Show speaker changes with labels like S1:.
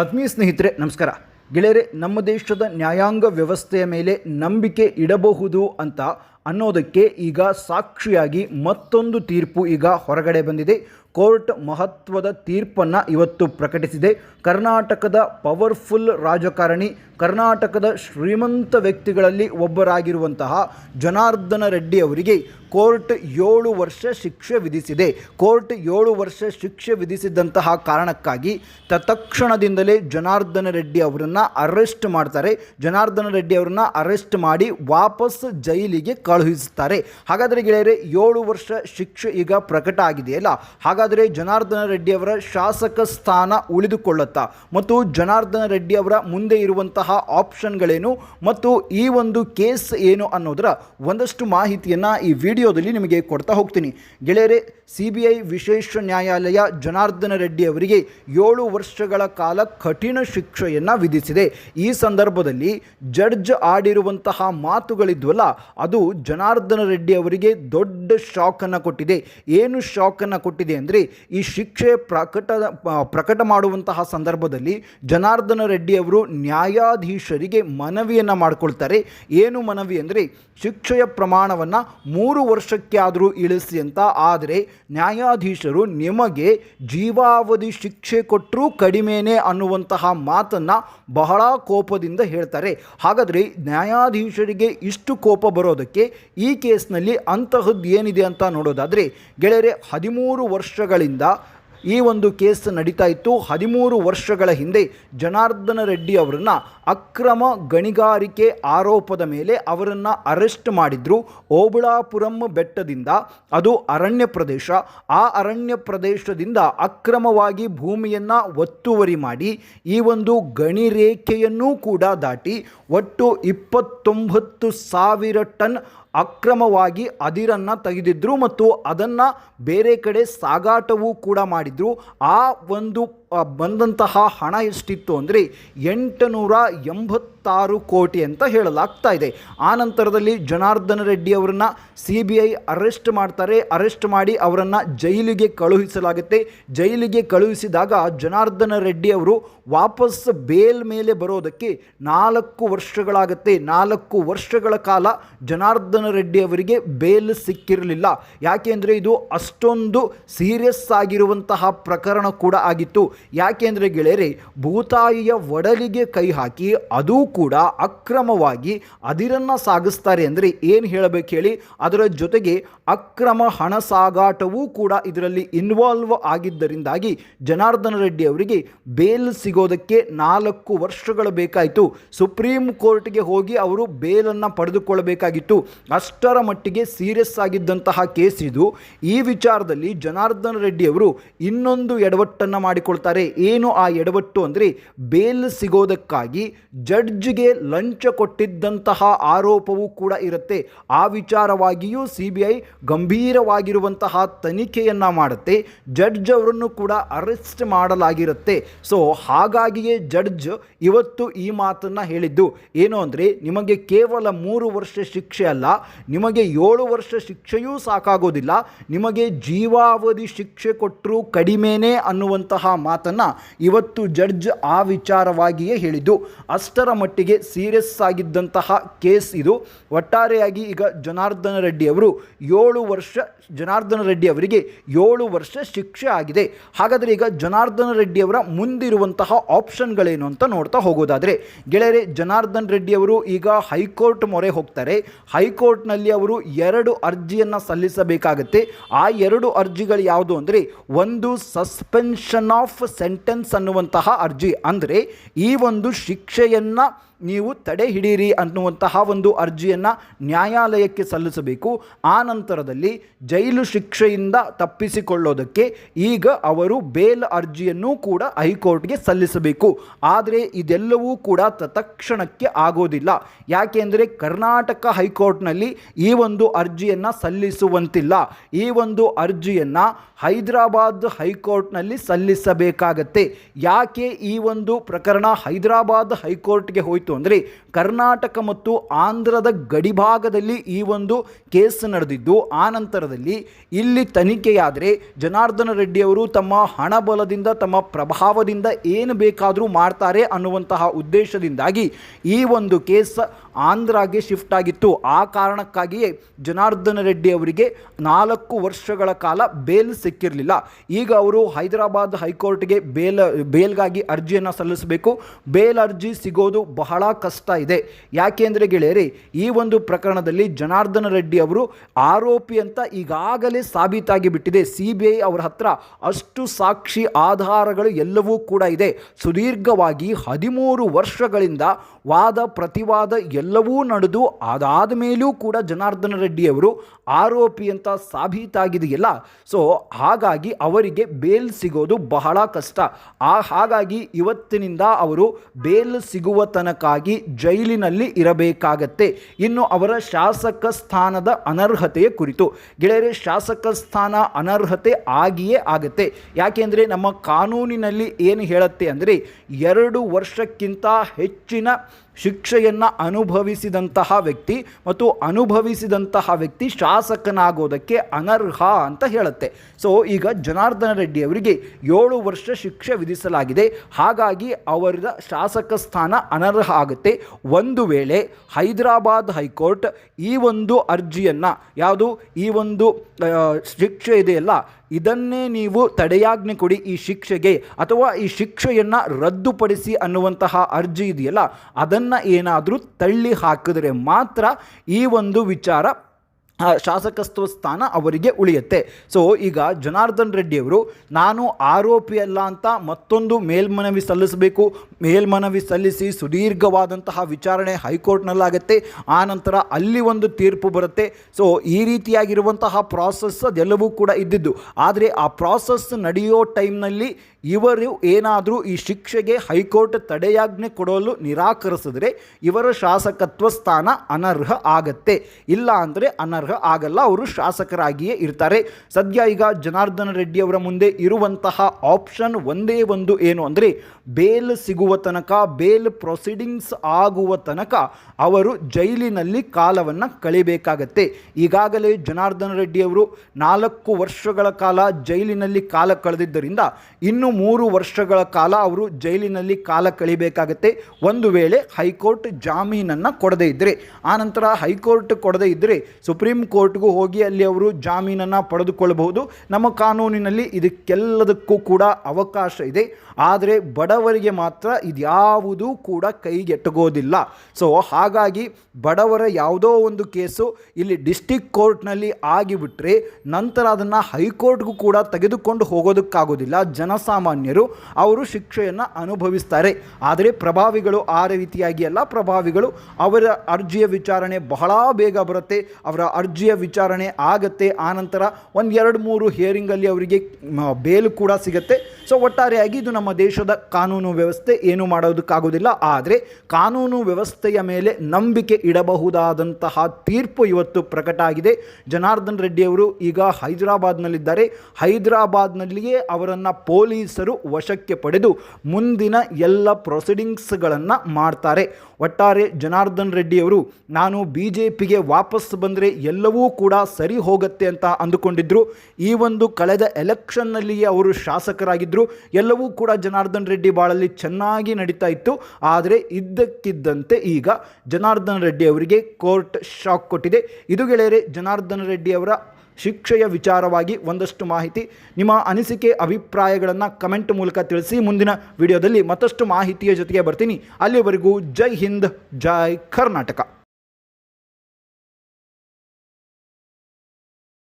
S1: ಆತ್ಮೀಯ ಸ್ನೇಹಿತರೆ ನಮಸ್ಕಾರ. ಗೆಳೆಯರೆ ನಮ್ಮ ದೇಶದ ನ್ಯಾಯಾಂಗ ವ್ಯವಸ್ಥೆಯ ಮೇಲೆ ನಂಬಿಕೆ ಇಡಬಹುದು ಅಂತ ಅನ್ನೋದಕ್ಕೆ ಈಗ ಸಾಕ್ಷಿಯಾಗಿ ಮತ್ತೊಂದು ತೀರ್ಪು ಈಗ ಹೊರಗಡೆ ಬಂದಿದೆ. ಕೋರ್ಟ್ ಮಹತ್ವದ ತೀರ್ಪನ್ನು ಇವತ್ತು ಪ್ರಕಟಿಸಿದೆ. ಕರ್ನಾಟಕದ ಪವರ್ಫುಲ್ ರಾಜಕಾರಣಿ, ಕರ್ನಾಟಕದ ಶ್ರೀಮಂತ ವ್ಯಕ್ತಿಗಳಲ್ಲಿ ಒಬ್ಬರಾಗಿರುವಂತಹ ಜನಾರ್ದನ ರೆಡ್ಡಿ ಅವರಿಗೆ ಕೋರ್ಟ್ ಏಳು ವರ್ಷ ಶಿಕ್ಷೆ ವಿಧಿಸಿದೆ. ಕೋರ್ಟ್ ಏಳು ವರ್ಷ ಶಿಕ್ಷೆ ವಿಧಿಸಿದ್ದಂತಹ ಕಾರಣಕ್ಕಾಗಿ ತತ್ಕ್ಷಣದಿಂದಲೇ ಜನಾರ್ದನ ರೆಡ್ಡಿ ಅವರನ್ನು ಅರೆಸ್ಟ್ ಮಾಡ್ತಾರೆ. ಜನಾರ್ದನ ರೆಡ್ಡಿ ಅವರನ್ನು ಅರೆಸ್ಟ್ ಮಾಡಿ ವಾಪಸ್ ಜೈಲಿಗೆ ಕಳುಹಿಸುತ್ತಾರೆ ಹಾಗಾದರೆ ಗೆಳೆಯರೆ, ಏಳು ವರ್ಷ ಶಿಕ್ಷೆ ಈಗ ಪ್ರಕಟ ಆಗಿದೆಯಲ್ಲ ಹಾಗಾದರೆ ಜನಾರ್ದನ ರೆಡ್ಡಿ ಅವರ ಶಾಸಕ ಸ್ಥಾನ ಉಳಿದುಕೊಳ್ಳುತ್ತಾ? ಮತ್ತು ಜನಾರ್ದನ ರೆಡ್ಡಿ ಅವರ ಮುಂದೆ ಇರುವಂತಹ ಆಪ್ಷನ್ಗಳೇನು? ಮತ್ತು ಈ ಒಂದು ಕೇಸ್ ಏನು ಅನ್ನೋದರ ಒಂದಷ್ಟು ಮಾಹಿತಿಯನ್ನು ಈ ವಿಡಿಯೋದಲ್ಲಿ ನಿಮಗೆ ಕೊಡ್ತಾ ಹೋಗ್ತೀನಿ. ಗೆಳೆಯರೆ ಸಿ ಬಿ ಐ ವಿಶೇಷ ನ್ಯಾಯಾಲಯ ಜನಾರ್ದನ ರೆಡ್ಡಿ ಅವರಿಗೆ ಏಳು ವರ್ಷಗಳ ಕಾಲ ಕಠಿಣ ಶಿಕ್ಷೆಯನ್ನು ವಿಧಿಸಿದೆ. ಈ ಸಂದರ್ಭದಲ್ಲಿ ಜಡ್ಜ್ ಆಡಿರುವಂತಹ ಮಾತುಗಳಿದ್ವಲ್ಲ, ಅದು ಜನಾರ್ದನ ರೆಡ್ಡಿ ಅವರಿಗೆ ದೊಡ್ಡ ಶಾಕನ್ನು ಕೊಟ್ಟಿದೆ. ಏನು ಶಾಕನ್ನು ಕೊಟ್ಟಿದೆ ಅಂದರೆ ಈ ಶಿಕ್ಷೆ ಪ್ರಕಟ ಪ್ರಕಟ ಮಾಡುವಂತಹ ಸಂದರ್ಭದಲ್ಲಿ ಜನಾರ್ದನ ರೆಡ್ಡಿ ಅವರು ನ್ಯಾಯಾಧೀಶರಿಗೆ ಮನವಿಯನ್ನು ಮಾಡಿಕೊಳ್ತಾರೆ. ಏನು ಮನವಿ ಅಂದರೆ ಶಿಕ್ಷೆಯ ಪ್ರಮಾಣವನ್ನು ಮೂರು ವರ್ಷಕ್ಕೆ ಆದರೂ ಇಳಿಸಿ ಅಂತ. ಆದರೆ ನ್ಯಾಯಾಧೀಶರು ನಿಮಗೆ ಜೀವಾವಧಿ ಶಿಕ್ಷೆ ಕೊಟ್ಟರೂ ಕಡಿಮೆನೇ ಅನ್ನುವಂತಹ ಮಾತನ್ನು ಬಹಳ ಕೋಪದಿಂದ ಹೇಳ್ತಾರೆ. ಹಾಗಾದರೆ ನ್ಯಾಯಾಧೀಶರಿಗೆ ಇಷ್ಟು ಕೋಪ ಬರೋದಕ್ಕೆ ಈ ಕೇಸ್ನಲ್ಲಿ ಅಂತಹದ್ದು ಏನಿದೆ ಅಂತ ನೋಡೋದಾದರೆ, ಗೆಳೆಯರೆ, ಹದಿಮೂರು ವರ್ಷಗಳಿಂದ ಈ ಒಂದು ಕೇಸ್ ನಡೀತಾ ಇತ್ತು. ಹದಿಮೂರು ವರ್ಷಗಳ ಹಿಂದೆ ಜನಾರ್ದನ ರೆಡ್ಡಿ ಅವರನ್ನು ಅಕ್ರಮ ಗಣಿಗಾರಿಕೆ ಆರೋಪದ ಮೇಲೆ ಅವರನ್ನು ಅರೆಸ್ಟ್ ಮಾಡಿದ್ರು. ಓಬಳಾಪುರಂ ಬೆಟ್ಟದಿಂದ, ಅದು ಅರಣ್ಯ ಪ್ರದೇಶ. ಆ ಅರಣ್ಯ ಪ್ರದೇಶದಿಂದ ಅಕ್ರಮವಾಗಿ ಭೂಮಿಯನ್ನು ಒತ್ತುವರಿ ಮಾಡಿ, ಈ ಒಂದು ಗಣಿ ರೇಖೆಯನ್ನೂ ಕೂಡ ದಾಟಿ ಒಟ್ಟು ಇಪ್ಪತ್ತೊಂಬತ್ತು ಸಾವಿರ ಟನ್ ಅಕ್ರಮವಾಗಿ ಅದಿರನ್ನು ತೆಗೆದಿದ್ರು ಮತ್ತು ಅದನ್ನು ಬೇರೆ ಕಡೆ ಸಾಗಾಟವೂ ಕೂಡ ಮಾಡಿದ್ರು. ಆ ಒಂದು ಬಂದಂತಹ ಹಣ ಎಷ್ಟಿತ್ತು ಅಂದರೆ ಎಂಟುನೂರ ಎಂಬತ್ತಾರು ಕೋಟಿ ಅಂತ ಹೇಳಲಾಗ್ತಾ ಇದೆ. ಆ ನಂತರದಲ್ಲಿ ಜನಾರ್ದನ ರೆಡ್ಡಿ ಅವರನ್ನು ಸಿ ಬಿ ಐ ಅರೆಸ್ಟ್ ಮಾಡ್ತಾರೆ. ಅರೆಸ್ಟ್ ಮಾಡಿ ಅವರನ್ನು ಜೈಲಿಗೆ ಕಳುಹಿಸಲಾಗುತ್ತೆ. ಜೈಲಿಗೆ ಕಳುಹಿಸಿದಾಗ ಜನಾರ್ದನ ರೆಡ್ಡಿ ಅವರು ವಾಪಸ್ ಬೇಲ್ ಮೇಲೆ ಬರೋದಕ್ಕೆ ನಾಲ್ಕು ವರ್ಷಗಳಾಗುತ್ತೆ. ನಾಲ್ಕು ವರ್ಷಗಳ ಕಾಲ ಜನಾರ್ದನ ರೆಡ್ಡಿ ಅವರಿಗೆ ಬೇಲ್ ಸಿಕ್ಕಿರಲಿಲ್ಲ. ಯಾಕೆಂದರೆ ಇದು ಅಷ್ಟೊಂದು ಸೀರಿಯಸ್ ಆಗಿರುವಂತಹ ಪ್ರಕರಣ ಕೂಡ ಆಗಿತ್ತು. ಯಾಕೆಂದರೆ ಗೆಳೆಯರೆ, ಭೂತಾಯಿಯ ಒಡಲಿಗೆ ಕೈ ಹಾಕಿ ಅದೂ ಕೂಡ ಅಕ್ರಮವಾಗಿ ಅದಿರನ್ನು ಸಾಗಿಸ್ತಾರೆ ಅಂದರೆ ಏನು ಹೇಳಬೇಕು ಹೇಳಿ? ಅದರ ಜೊತೆಗೆ ಅಕ್ರಮ ಹಣ ಸಾಗಾಟವೂ ಕೂಡ ಇದರಲ್ಲಿ ಇನ್ವಾಲ್ವ್ ಆಗಿದ್ದರಿಂದಾಗಿ ಜನಾರ್ದನ ರೆಡ್ಡಿ ಅವರಿಗೆ ಬೇಲ್ ಸಿಗೋದಕ್ಕೆ ನಾಲ್ಕು ವರ್ಷಗಳು ಬೇಕಾಯಿತು. ಸುಪ್ರೀಂ ಕೋರ್ಟ್ಗೆ ಹೋಗಿ ಅವರು ಬೇಲನ್ನು ಪಡೆದುಕೊಳ್ಳಬೇಕಾಗಿತ್ತು. ಅಷ್ಟರ ಮಟ್ಟಿಗೆ ಸೀರಿಯಸ್ ಆಗಿದ್ದಂತಹ ಕೇಸ್ ಇದು. ಈ ವಿಚಾರದಲ್ಲಿ ಜನಾರ್ದನ ರೆಡ್ಡಿ ಅವರು ಇನ್ನೊಂದು ಎಡವಟ್ಟನ್ನು ಮಾಡಿಕೊಳ್ತಾರೆ ಏನು ಆ ಎಡವಟ್ಟು ಅಂದರೆ ಬೇಲ್ ಸಿಗೋದಕ್ಕಾಗಿ ಜಡ್ಜ್ಗೆ ಲಂಚ ಕೊಟ್ಟಿದ್ದಂತಹ ಆರೋಪವೂ ಕೂಡ ಇರುತ್ತೆ. ಆ ವಿಚಾರವಾಗಿಯೂ ಸಿ ಬಿ ಐ ಗಂಭೀರವಾಗಿರುವಂತಹ ತನಿಖೆಯನ್ನು ಮಾಡುತ್ತೆ. ಜಡ್ಜ್ ಅವರನ್ನು ಕೂಡ ಅರೆಸ್ಟ್ ಮಾಡಲಾಗಿರುತ್ತೆ. ಸೊ, ಹಾಗಾಗಿಯೇ ಜಡ್ಜ್ ಇವತ್ತು ಈ ಮಾತನ್ನು ಹೇಳಿದ್ದು ಏನು ಅಂದರೆ ನಿಮಗೆ ಕೇವಲ ಮೂರು ವರ್ಷ ಶಿಕ್ಷೆ ಅಲ್ಲ, ನಿಮಗೆ ಏಳು ವರ್ಷ ಶಿಕ್ಷೆಯೂ ಸಾಕಾಗೋದಿಲ್ಲ, ನಿಮಗೆ ಜೀವಾವಧಿ ಶಿಕ್ಷೆ ಕೊಟ್ಟರೂ ಕಡಿಮೆನೇ ಅನ್ನುವಂತಹ ಮಾತನ್ನು ಇವತ್ತು ಜಡ್ಜ್ ಆ ವಿಚಾರವಾಗಿಯೇ ಹೇಳಿದ್ದು. ಅಷ್ಟರ ಮಟ್ಟಿಗೆ ಸೀರಿಯಸ್ ಆಗಿದ್ದಂತಹ ಕೇಸ್ ಇದು. ಒಟ್ಟಾರೆಯಾಗಿ ಈಗ ಜನಾರ್ದನ ರೆಡ್ಡಿ ಅವರು ಏಳು ವರ್ಷ, ಜನಾರ್ದನ ರೆಡ್ಡಿ ಅವರಿಗೆ ಏಳು ವರ್ಷ ಶಿಕ್ಷೆ ಆಗಿದೆ. ಹಾಗಾದರೆ ಈಗ ಜನಾರ್ದನ ರೆಡ್ಡಿ ಅವರ ಮುಂದಿರುವಂತಹ ಆಪ್ಷನ್ಗಳೇನು ಅಂತ ನೋಡ್ತಾ ಹೋಗೋದಾದರೆ, ಗೆಳೆಯರೆ ಜನಾರ್ದನ್ ರೆಡ್ಡಿ ಅವರು ಈಗ ಹೈಕೋರ್ಟ್ ಮೊರೆ ಹೋಗ್ತಾರೆ. ಹೈಕೋರ್ಟ್ನಲ್ಲಿ ಅವರು ಎರಡು ಅರ್ಜಿಯನ್ನು ಸಲ್ಲಿಸಬೇಕಾಗತ್ತೆ. ಆ ಎರಡು ಅರ್ಜಿಗಳು ಯಾವುದು ಅಂದರೆ, ಒಂದು ಸಸ್ಪೆನ್ಷನ್ ಆಫ್ ಸೆಂಟೆನ್ಸ್ ಅನ್ನುವಂತಹ ಅರ್ಜಿ. ಅಂದರೆ ಈ ಒಂದು ಶಿಕ್ಷೆಯನ್ನು ನೀವು ತಡೆ ಹಿಡೀರಿ ಅನ್ನುವಂತಹ ಒಂದು ಅರ್ಜಿಯನ್ನು ನ್ಯಾಯಾಲಯಕ್ಕೆ ಸಲ್ಲಿಸಬೇಕು. ಆ ನಂತರದಲ್ಲಿ ಜೈಲು ಶಿಕ್ಷೆಯಿಂದ ತಪ್ಪಿಸಿಕೊಳ್ಳೋದಕ್ಕೆ ಈಗ ಅವರು ಬೇಲ್ ಅರ್ಜಿಯನ್ನು ಕೂಡ ಹೈಕೋರ್ಟ್ಗೆ ಸಲ್ಲಿಸಬೇಕು. ಆದರೆ ಇದೆಲ್ಲವೂ ಕೂಡ ತತ್ಕ್ಷಣಕ್ಕೆ ಆಗೋದಿಲ್ಲ. ಯಾಕೆಂದರೆ ಕರ್ನಾಟಕ ಹೈಕೋರ್ಟ್ನಲ್ಲಿ ಈ ಒಂದು ಅರ್ಜಿಯನ್ನು ಸಲ್ಲಿಸುವಂತಿಲ್ಲ. ಈ ಒಂದು ಅರ್ಜಿಯನ್ನು ಹೈದರಾಬಾದ್ ಹೈಕೋರ್ಟ್ನಲ್ಲಿ ಸಲ್ಲಿಸಬೇಕಾಗತ್ತೆ. ಯಾಕೆ ಈ ಒಂದು ಪ್ರಕರಣ ಹೈದರಾಬಾದ್ ಹೈಕೋರ್ಟ್ಗೆ ಹೋಯಿತು ಏನಾಗಿತ್ತು ಅಂದರೆ ಕರ್ನಾಟಕ ಮತ್ತು ಆಂಧ್ರದ ಗಡಿಭಾಗದಲ್ಲಿ ಈ ಒಂದು ಕೇಸ್ ನಡೆದಿದ್ದು, ಆ ನಂತರದಲ್ಲಿ ಇಲ್ಲಿ ತನಿಖೆಯಾದರೆ ಜನಾರ್ದನ ರೆಡ್ಡಿಯವರು ತಮ್ಮ ಹಣಬಲದಿಂದ, ತಮ್ಮ ಪ್ರಭಾವದಿಂದ ಏನು ಬೇಕಾದರೂ ಮಾಡ್ತಾರೆ ಅನ್ನುವಂತಹ ಉದ್ದೇಶದಿಂದಾಗಿ ಈ ಒಂದು ಕೇಸ್ ಆಂಧ್ರಾಗೆ ಶಿಫ್ಟ್ ಆಗಿತ್ತು. ಆ ಕಾರಣಕ್ಕಾಗಿಯೇ ಜನಾರ್ದನ ರೆಡ್ಡಿ ಅವರಿಗೆ ನಾಲ್ಕು ವರ್ಷಗಳ ಕಾಲ ಬೇಲ್ ಸಿಕ್ಕಿರಲಿಲ್ಲ. ಈಗ ಅವರು ಹೈದರಾಬಾದ್ ಹೈಕೋರ್ಟ್ಗೆ ಬೇಲ್, ಬೇಲ್ಗಾಗಿ ಅರ್ಜಿಯನ್ನು ಸಲ್ಲಿಸಬೇಕು. ಬೇಲ್ ಅರ್ಜಿ ಸಿಗೋದು ಬಹಳ ಕಷ್ಟ ಇದೆ. ಯಾಕೆಂದರೆ ಗೆಳೆಯರಿ, ಈ ಒಂದು ಪ್ರಕರಣದಲ್ಲಿ ಜನಾರ್ದನ ರೆಡ್ಡಿ ಅವರು ಆರೋಪಿ ಅಂತ ಈಗಾಗಲೇ ಸಾಬೀತಾಗಿ ಬಿಟ್ಟಿದೆ. ಸಿ ಅವರ ಹತ್ರ ಅಷ್ಟು ಸಾಕ್ಷಿ ಆಧಾರಗಳು ಎಲ್ಲವೂ ಕೂಡ ಇದೆ. ಸುದೀರ್ಘವಾಗಿ ಹದಿಮೂರು ವರ್ಷಗಳಿಂದ ವಾದ ಪ್ರತಿವಾದ ಎಲ್ಲವೂ ನಡೆದು ಅದಾದ ಮೇಲೂ ಕೂಡ ಜನಾರ್ದನ ರೆಡ್ಡಿಯವರು ಆರೋಪಿ ಅಂತ ಸಾಬೀತಾಗಿದೆಯಲ್ಲ? ಸೊ ಹಾಗಾಗಿ ಅವರಿಗೆ ಬೇಲ್ ಸಿಗೋದು ಬಹಳ ಕಷ್ಟ. ಆ ಹಾಗಾಗಿ ಇವತ್ತಿನಿಂದ ಅವರು ಬೇಲ್ ಸಿಗುವ ತನಕಾಗಿ ಜೈಲಿನಲ್ಲಿ ಇರಬೇಕಾಗತ್ತೆ. ಇನ್ನು ಅವರ ಶಾಸಕ ಸ್ಥಾನದ ಅನರ್ಹತೆಯ ಕುರಿತು. ಗೆಳೆಯರೆ, ಶಾಸಕ ಸ್ಥಾನ ಅನರ್ಹತೆ ಆಗಿಯೇ ಆಗುತ್ತೆ. ಯಾಕೆಂದರೆ ನಮ್ಮ ಕಾನೂನಿನಲ್ಲಿ ಏನು ಹೇಳುತ್ತೆ ಅಂದರೆ ಎರಡು ವರ್ಷಕ್ಕಿಂತ ಹೆಚ್ಚಿನ ಶಿಕ್ಷೆಯನ್ನು ಅನುಭವಿಸಿದಂತಹ ವ್ಯಕ್ತಿ ಮತ್ತು ಅನುಭವಿಸಿದಂತಹ ವ್ಯಕ್ತಿ ಶಾಸಕನಾಗೋದಕ್ಕೆ ಅನರ್ಹ ಅಂತ ಹೇಳುತ್ತೆ. ಸೊ ಈಗ ಜನಾರ್ದನ ರೆಡ್ಡಿ ಅವರಿಗೆ ಏಳು ವರ್ಷ ಶಿಕ್ಷೆ ವಿಧಿಸಲಾಗಿದೆ. ಹಾಗಾಗಿ ಅವರ ಶಾಸಕ ಸ್ಥಾನ ಅನರ್ಹ ಆಗುತ್ತೆ. ಒಂದು ವೇಳೆ ಹೈದರಾಬಾದ್ ಹೈಕೋರ್ಟ್ ಈ ಒಂದು ಅರ್ಜಿಯನ್ನು, ಯಾವುದು? ಈ ಒಂದು ಶಿಕ್ಷೆ ಇದೆಯಲ್ಲ ಇದನ್ನೇ ನೀವು ತಡೆಯಾಜ್ಞೆ ಕೊಡಿ ಈ ಶಿಕ್ಷೆಗೆ, ಅಥವಾ ಈ ಶಿಕ್ಷೆಯನ್ನು ರದ್ದುಪಡಿಸಿ ಅನ್ನುವಂತಹ ಅರ್ಜಿ ಇದೆಯಲ್ಲ, ಅದನ್ನು ಏನಾದರೂ ತಳ್ಳಿ ಹಾಕಿದರೆ ಮಾತ್ರ ಈ ಒಂದು ವಿಚಾರ ಶಾಸಕತ್ವ ಸ್ಥಾನ ಅವರಿಗೆ ಉಳಿಯುತ್ತೆ. ಸೊ ಈಗ ಜನಾರ್ದನ್ ರೆಡ್ಡಿಯವರು, ನಾನು ಆರೋಪಿ ಅಲ್ಲ ಅಂತ ಮತ್ತೊಂದು ಮೇಲ್ಮನವಿ ಸಲ್ಲಿಸಬೇಕು. ಮೇಲ್ಮನವಿ ಸಲ್ಲಿಸಿ ಸುದೀರ್ಘವಾದಂತಹ ವಿಚಾರಣೆ ಹೈಕೋರ್ಟ್ನಲ್ಲಾಗತ್ತೆ. ಆ ನಂತರ ಅಲ್ಲಿ ಒಂದು ತೀರ್ಪು ಬರುತ್ತೆ. ಸೊ ಈ ರೀತಿಯಾಗಿರುವಂತಹ ಪ್ರಾಸೆಸ್ ಅದೆಲ್ಲವೂ ಕೂಡ ಇದ್ದಿದ್ದು. ಆದರೆ ಆ ಪ್ರಾಸೆಸ್ ನಡೆಯೋ ಟೈಮ್ನಲ್ಲಿ ಇವರು ಏನಾದರೂ ಈ ಶಿಕ್ಷೆಗೆ ಹೈಕೋರ್ಟ್ ತಡೆಯಾಜ್ಞೆ ಕೊಡಲು ನಿರಾಕರಿಸಿದ್ರೆ ಇವರ ಶಾಸಕತ್ವ ಸ್ಥಾನ ಅನರ್ಹ ಆಗತ್ತೆ. ಇಲ್ಲ ಅಂದರೆ ಅನರ್ಹ ಆಗಲ್ಲ, ಅವರು ಶಾಸಕರಾಗಿಯೇ ಇರ್ತಾರೆ. ಸದ್ಯ ಈಗ ಜನಾರ್ದನ ರೆಡ್ಡಿ ಅವರ ಮುಂದೆ ಇರುವಂತಹ ಆಪ್ಷನ್ ಒಂದೇ ಒಂದು ಏನು ಅಂದರೆ ಬೇಲ್ ಸಿಗುವ ತನಕ, ಬೇಲ್ ಪ್ರೊಸೀಡಿಂಗ್ಸ್ ಆಗುವ ತನಕ ಅವರು ಜೈಲಿನಲ್ಲಿ ಕಾಲವನ್ನು ಕಳಿಬೇಕಾಗತ್ತೆ. ಈಗಾಗಲೇ ಜನಾರ್ದನ ರೆಡ್ಡಿ ಅವರು ನಾಲ್ಕು ವರ್ಷಗಳ ಕಾಲ ಜೈಲಿನಲ್ಲಿ ಕಾಲ ಕಳೆದಿದ್ದರಿಂದ ಇನ್ನು ಮೂರು ವರ್ಷಗಳ ಕಾಲ ಅವರು ಜೈಲಿನಲ್ಲಿ ಕಾಲ ಕಳಿಬೇಕಾಗತ್ತೆ. ಒಂದು ವೇಳೆ ಹೈಕೋರ್ಟ್ ಜಾಮೀನನ್ನು ಕೊಡದೇ ಇದ್ದರೆ ಆನಂತರ ಹೈಕೋರ್ಟ್ ಕೊಡದೇ ಇದ್ದರೆ ಸುಪ್ರೀಂ ಕೋರ್ಟ್ಗೂ ಹೋಗಿ ಅಲ್ಲಿ ಅವರು ಜಾಮೀನನ್ನು ಪಡೆದುಕೊಳ್ಳಬಹುದು. ನಮ್ಮ ಕಾನೂನಿನಲ್ಲಿ ಇದಕ್ಕೆಲ್ಲದಕ್ಕೂ ಕೂಡ ಅವಕಾಶ ಇದೆ. ಆದರೆ ಬಡವರಿಗೆ ಮಾತ್ರ ಇದ್ಯಾವುದೂ ಕೂಡ ಕೈಗೆಟಗೋದಿಲ್ಲ. ಸೊ ಹಾಗಾಗಿ ಬಡವರ ಯಾವುದೋ ಒಂದು ಕೇಸು ಇಲ್ಲಿ ಡಿಸ್ಟಿಕ್ ಕೋರ್ಟ್ನಲ್ಲಿ ಆಗಿಬಿಟ್ರೆ ನಂತರ ಅದನ್ನು ಹೈಕೋರ್ಟ್ಗೂ ಕೂಡ ತೆಗೆದುಕೊಂಡು ಹೋಗೋದಕ್ಕಾಗೋದಿಲ್ಲ. ಜನಸಾಮಾನ್ಯರು ಅವರು ಶಿಕ್ಷೆಯನ್ನು ಅನುಭವಿಸ್ತಾರೆ. ಆದರೆ ಪ್ರಭಾವಿಗಳು ಆ ರೀತಿಯಾಗಿ ಅಲ್ಲ. ಪ್ರಭಾವಿಗಳು ಅವರ ಅರ್ಜಿಯ ವಿಚಾರಣೆ ಬಹಳ ಬೇಗ ಬರುತ್ತೆ. ಅವರ ಅರ್ಜಿಯ ವಿಚಾರಣೆ ಆಗತ್ತೆ. ಆನಂತರ ಒಂದೆರಡು ಮೂರು ಹಿಯರಿಂಗಲ್ಲಿ ಅವರಿಗೆ ಬೇಲು ಕೂಡ ಸಿಗುತ್ತೆ. ಸೊ ಒಟ್ಟಾರೆಯಾಗಿ ಇದು ನಮ್ಮ ದೇಶದ ಕಾನೂನು ವ್ಯವಸ್ಥೆ. ಏನು ಮಾಡೋದಕ್ಕಾಗೋದಿಲ್ಲ. ಆದರೆ ಕಾನೂನು ವ್ಯವಸ್ಥೆಯ ಮೇಲೆ ನಂಬಿಕೆ ಇಡಬಹುದಾದಂತಹ ತೀರ್ಪು ಇವತ್ತು ಪ್ರಕಟ ಆಗಿದೆ. ಜನಾರ್ದನ್ ರೆಡ್ಡಿಯವರು ಈಗ ಹೈದರಾಬಾದ್ನಲ್ಲಿದ್ದಾರೆ. ಹೈದರಾಬಾದ್ನಲ್ಲಿಯೇ ಅವರನ್ನು ಪೊಲೀಸರು ವಶಕ್ಕೆ ಪಡೆದು ಮುಂದಿನ ಎಲ್ಲ ಪ್ರೊಸೀಡಿಂಗ್ಸ್ಗಳನ್ನು ಮಾಡ್ತಾರೆ. ಒಟ್ಟಾರೆ ಜನಾರ್ದನ್ ರೆಡ್ಡಿಯವರು, ನಾನು ಬಿ ಜೆ ಪಿಗೆ ವಾಪಸ್ ಬಂದರೆ ಎಲ್ಲವೂ ಕೂಡ ಸರಿ ಹೋಗುತ್ತೆ ಅಂತ ಅಂದುಕೊಂಡಿದ್ದರು ಈ ಒಂದು ಕಳೆದ ಎಲೆಕ್ಷನ್ನಲ್ಲಿಯೇ ಅವರು ಶಾಸಕರಾಗಿದ್ದರು ಎಲ್ಲವೂ ಕೂಡ ಜನಾರ್ದನ್ ರೆಡ್ಡಿ ಬಾಳಲ್ಲಿ ಚೆನ್ನಾಗಿ ನಡೀತಾ ಇತ್ತು. ಆದರೆ ಇದ್ದಕ್ಕಿದ್ದಂತೆ ಈಗ ಜನಾರ್ದನ್ ರೆಡ್ಡಿ ಅವರಿಗೆ ಕೋರ್ಟ್ ಶಾಕ್ ಕೊಟ್ಟಿದೆ. ಇದು ಗೆಳೆಯರೆ, ಜನಾರ್ದನ್ ರೆಡ್ಡಿ ಅವರ ಶಿಕ್ಷೆಯ ವಿಚಾರವಾಗಿ ಒಂದಷ್ಟು ಮಾಹಿತಿ. ನಿಮ್ಮ ಅನಿಸಿಕೆ, ಅಭಿಪ್ರಾಯಗಳನ್ನು ಕಮೆಂಟ್ ಮೂಲಕ ತಿಳಿಸಿ. ಮುಂದಿನ ವಿಡಿಯೋದಲ್ಲಿ ಮತ್ತಷ್ಟು ಮಾಹಿತಿಯ ಜೊತೆಗೆ ಬರ್ತೀನಿ. ಅಲ್ಲಿವರೆಗೂ ಜೈ ಹಿಂದ್, ಜೈ ಕರ್ನಾಟಕ.